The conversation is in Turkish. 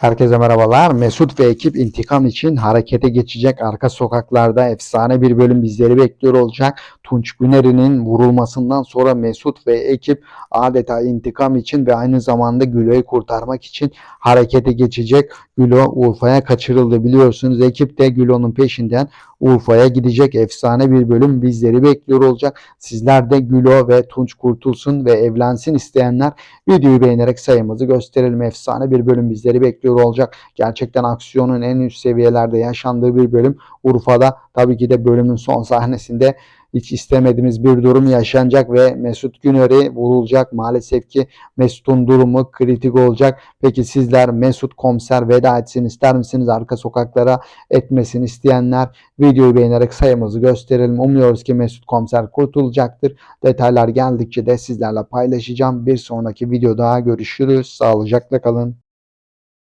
Herkese merhabalar. Mesut ve ekip intikam için harekete geçecek arka sokaklarda efsane bir bölüm bizleri bekliyor olacak. Tunç Güner'in vurulmasından sonra Mesut ve ekip adeta intikam için ve aynı zamanda Gülo'yu kurtarmak için harekete geçecek. Gülo Urfa'ya kaçırıldı biliyorsunuz. Ekip de Gülo'nun peşinden Urfa'ya gidecek efsane bir bölüm bizleri bekliyor olacak. Sizler de Gülo ve Tunç kurtulsun ve evlensin isteyenler videoyu beğenerek sayımızı gösterelim. Efsane bir bölüm bizleri bekliyor olacak. Gerçekten aksiyonun en üst seviyelerde yaşandığı bir bölüm. Urfa'da tabii ki de bölümün son sahnesinde hiç istemediğimiz bir durum yaşanacak ve Mesut Güner'i vurulacak. Maalesef ki Mesut'un durumu kritik olacak. Peki sizler Mesut komiser veda etsin ister misiniz? Arka sokaklara etmesini isteyenler videoyu beğenerek sayımızı gösterelim. Umuyoruz ki Mesut komiser kurtulacaktır. Detaylar geldikçe de sizlerle paylaşacağım. Bir sonraki videoda görüşürüz. Sağlıcakla kalın.